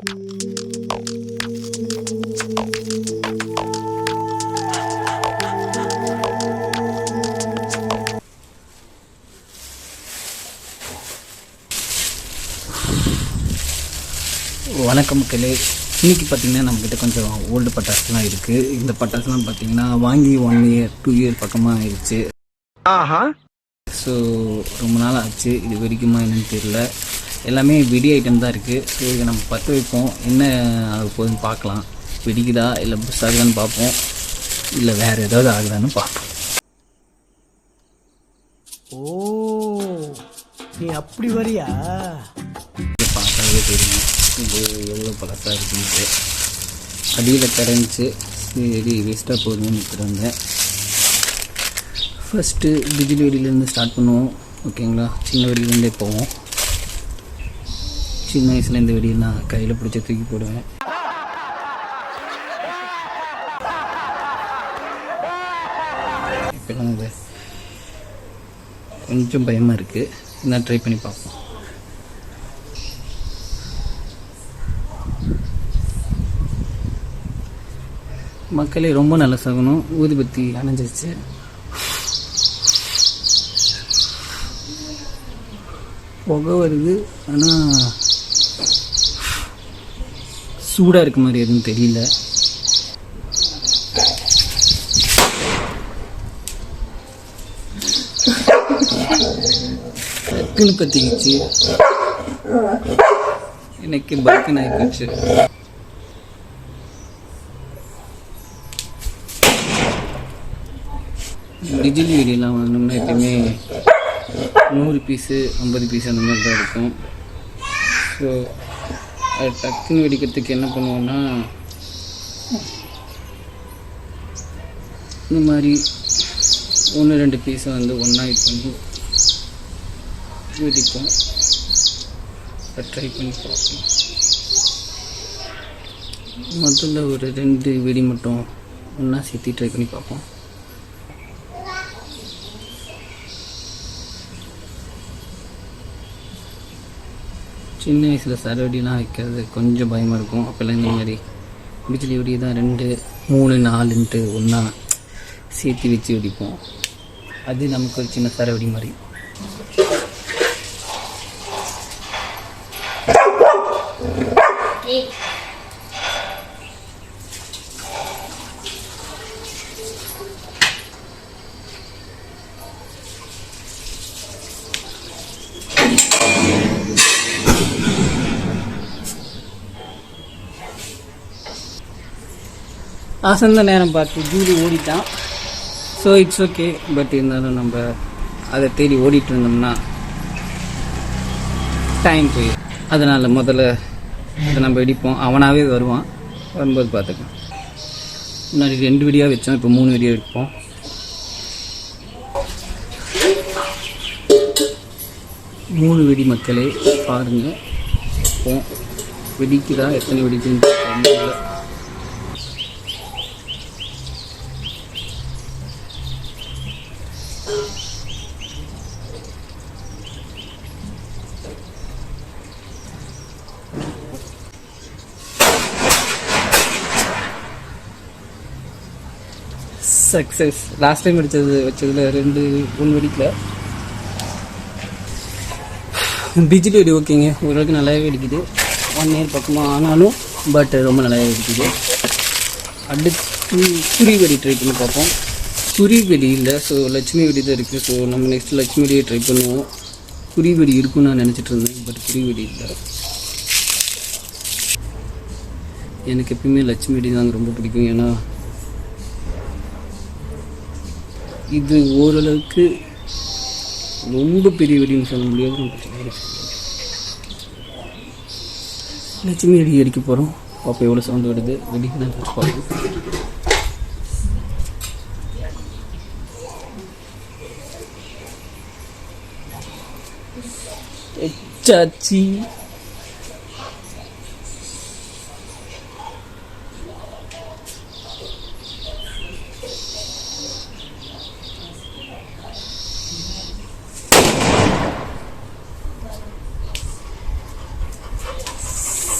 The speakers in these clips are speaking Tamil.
வணக்கம் மக்களே இன்னைக்கு பார்த்தீங்கன்னா நம்மக்கிட்ட கொஞ்சம் ஓல்டு பட்டாசுலாம் இருக்குது இந்த பட்டாசுலாம் பார்த்தீங்கன்னா வாங்கி ஒன் இயர் டூ இயர் பக்கமாக ஆயிடுச்சு. ஸோ ரொம்ப நாள் ஆச்சு. இது வெடிக்குமா என்னன்னு தெரியல. எல்லாமே வெடி ஐட்டம் தான் இருக்குது ஸோ இதை நம்ம பற்ற வைப்போம். என்ன ஆக போகுதுன்னு பார்க்கலாம். வெடிக்குதா? இல்லை புஷ் ஆகுதான்னு பார்ப்போம். இல்லை வேறு ஏதாவது ஆகுதான்னு பார்ப்போம். ஓ நீ அப்படி வரியா? பார்த்தாவே தெரியும். இது எவ்வளோ பழசாக இருக்குன்ட்டு. அடியில் கரைஞ்சி சரி வேஸ்ட்டாக போகுதுன்னு விட்டுருந்தேன் ஃபஸ்ட்டு பிஜிலி வெடியிலேருந்து ஸ்டார்ட் பண்ணுவோம். ஓகேங்களா சின்ன வெடியிலேருந்தே போவோம். சின்ன வயசுல இந்த வெடியெல்லாம் கையில் பிடிச்சி தூக்கி போடுவேன். இப்போ கொஞ்சம் பயமாக இருக்குது என்ன ட்ரை பண்ணி பார்ப்போம். மக்களே ரொம்ப நல்ல சகுனம் ஊதுபத்தி அணைஞ்சிருச்சு. புகை வருது. ஆனால் சூடாக இருக்க மாதிரி எதுவும் தெரியல. டக்குன்னு பற்றிக்கிச்சு எனக்கு பக்குன்னு ஆகிப்போச்சு டிஜிட்டல் வீடியோலாம் வாங்கினோம்னா எப்பயுமே நூறு பீஸு ஐம்பது பீஸ் அந்த மாதிரி தான் இருக்கும். ஸோ அது டக்குன்னு வெடிக்கிறதுக்கு என்ன பண்ணுவோன்னா இந்த மாதிரி ஒன்று ரெண்டு பீஸை வந்து ஒன்றா இது பண்ணி வெடிப்போம். ட்ரை பண்ணி பார்ப்போம். முதல்ல ஒரு ரெண்டு வெடி மட்டும் ஒன்றா சேர்த்து ட்ரை பண்ணி பார்ப்போம். சின்ன வயசில் சரவடிலாம் வைக்கிறது கொஞ்சம் பயமாக இருக்கும். அப்போல்லாம் இந்த மாதிரி பிஜிலி வெடி தான் ரெண்டு மூணு நாலுன்ட்டு ஒன்றா சேர்த்து வச்சு வெடிப்போம். அது நமக்கு ஒரு சின்ன சரவடி மாதிரி. அசந்த நேரம் பார்த்து ஜூலி ஓடிட்டான். ஸோ இட்ஸ் ஓகே பட் இருந்தாலும் நம்ம அதை தேடி ஓடிட்டு இருந்தோம்னா டைம் போயிடும். அதனால் முதல்ல அதை நம்ம வெடிப்போம் அவனாகவே வருவான். வரும்போது பார்த்துக்கலாம். முன்னாடி ரெண்டு வெடியாக வச்சோம். இப்போ மூணு வெடியாக வைப்போம் மூணு வெடி மக்களே பாருங்கள் இப்போ வெடிக்குதா? எத்தனை வெடிக்குன்னு சக்ஸஸ் லாஸ்ட் டைம் அடித்தது வச்சதில் ரெண்டு ஒன்று வெடிக்கல. டிஜிட்டல் வெடி ஓகேங்க. ஓரளவுக்கு நல்லாவே வெடிக்குது. ஒன் இயர் பக்கமாக ஆனாலும் பட் ரொம்ப நல்லாவே வெடிக்குது. அடுத்து குறி வெடி ட்ரை பண்ணி பார்ப்போம். குறி வெடி இல்லை ஸோ லட்சுமி வெடி தான் இருக்குது ஸோ நம்ம நெக்ஸ்ட் லட்சுமி வெடியை ட்ரை பண்ணுவோம். குறி வெடி இருக்குன்னு நான் நினச்சிட்டு இருந்தேன் பட் குறி வெடி இல்லை. எனக்கு எப்பயுமே லட்சுமி வெடி தாங்க ரொம்ப பிடிக்கும். ஏன்னா இது ஓரளவுக்கு ரொம்ப பெரிய வெடின்னு சொல்ல முடியாது சொல்ல முடியாது. லட்சுமி வெடி அடிக்க போகிறோம் அப்போ எவ்வளோ சவுண்டு வருது? வெடிக்கு தான் பார்ப்போம் சாச்சி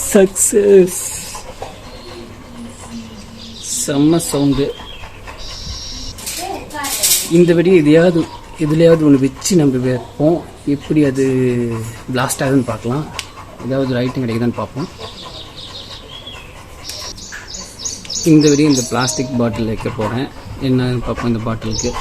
சக்ஸஸ் செம்ம சவுண்டு இந்த வெடி எதையாவது இதுலேயாவது ஒன்று வச்சு நம்ம வைப்போம். எப்படி அது பிளாஸ்ட் ஆகுதுன்னு பார்க்கலாம். ஏதாவது ரைட்டிங் கிடைக்குதான்னு பார்ப்போம். இந்த வரையும் இந்த பிளாஸ்டிக் பாட்டில் வைக்க போகிறேன் என்னன்னு பார்ப்போம் இந்த பாட்டிலுக்கு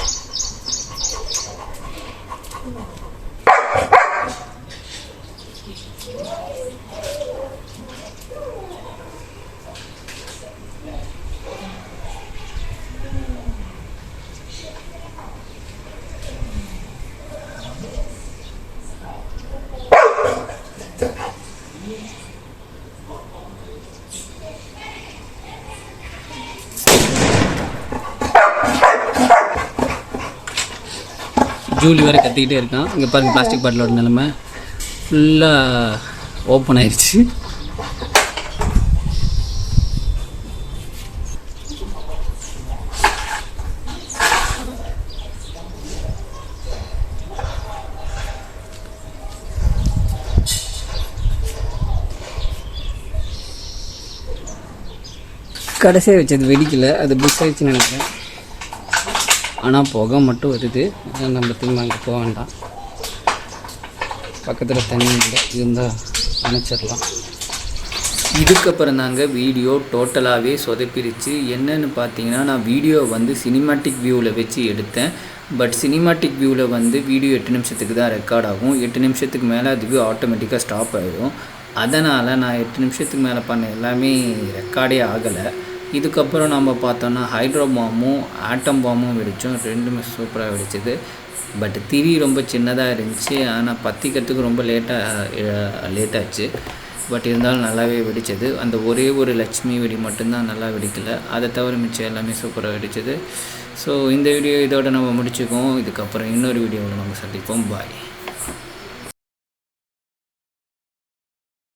ஜூலி வேறு கத்திக்கிட்டே இருக்கான். இங்கே பாருங்க பிளாஸ்டிக் பாட்டிலோட நிலைமை. ஃபுல்லாக ஓப்பன் ஆயிடுச்சு கடைசியாக வச்சது வெடிக்கல. அது புஷ் ஆயிடுச்சுன்னு நினைக்கிறேன். ஆனால் புகை மட்டும் வருது. நம்ம திரும்ப அங்கே போக வேண்டாம். பக்கத்தில் தண்ணி இல்லை. இருந்தால் அணைச்சிடலாம். இதுக்கப்புறம் தாங்க வீடியோ டோட்டலாகவே சொதப்பிருச்சு. என்னன்னு பார்த்தீங்கன்னா நான் வீடியோ வந்து சினிமாட்டிக் வியூவில் வச்சு எடுத்தேன். பட் சினிமாட்டிக் வியூவில் வந்து வீடியோ எட்டு நிமிஷத்துக்கு தான் ரெக்கார்ட் ஆகும். எட்டு நிமிஷத்துக்கு மேலே அதுவே ஆட்டோமேட்டிக்காக ஸ்டாப் ஆகிடும் அதனால் நான் எட்டு நிமிஷத்துக்கு மேலே பண்ண எல்லாமே ரெக்கார்டே ஆகலை. இதுக்கப்புறம் நம்ம பார்த்தோன்னா ஹைட்ரோ பாமும் ஆட்டம் பாமும் வெடித்தோம் ரெண்டுமே சூப்பராக வெடிச்சது. பட் திரி ரொம்ப சின்னதாக இருந்துச்சு. ஆனால் பற்றிக்கிறதுக்கு ரொம்ப லேட்டாக லேட்டாச்சு பட் இருந்தாலும் நல்லாவே வெடித்தது அந்த ஒரே ஒரு லட்சுமி வெடி மட்டும்தான் நல்லா வெடிக்கல. அதை தவிர மிச்சம் எல்லாமே சூப்பராக வெடிச்சது. ஸோ இந்த வீடியோ இதோட நம்ம முடிச்சுக்குவோம். இதுக்கப்புறம் இன்னொரு வீடியோவில் நம்ம சந்திப்போம். பாய்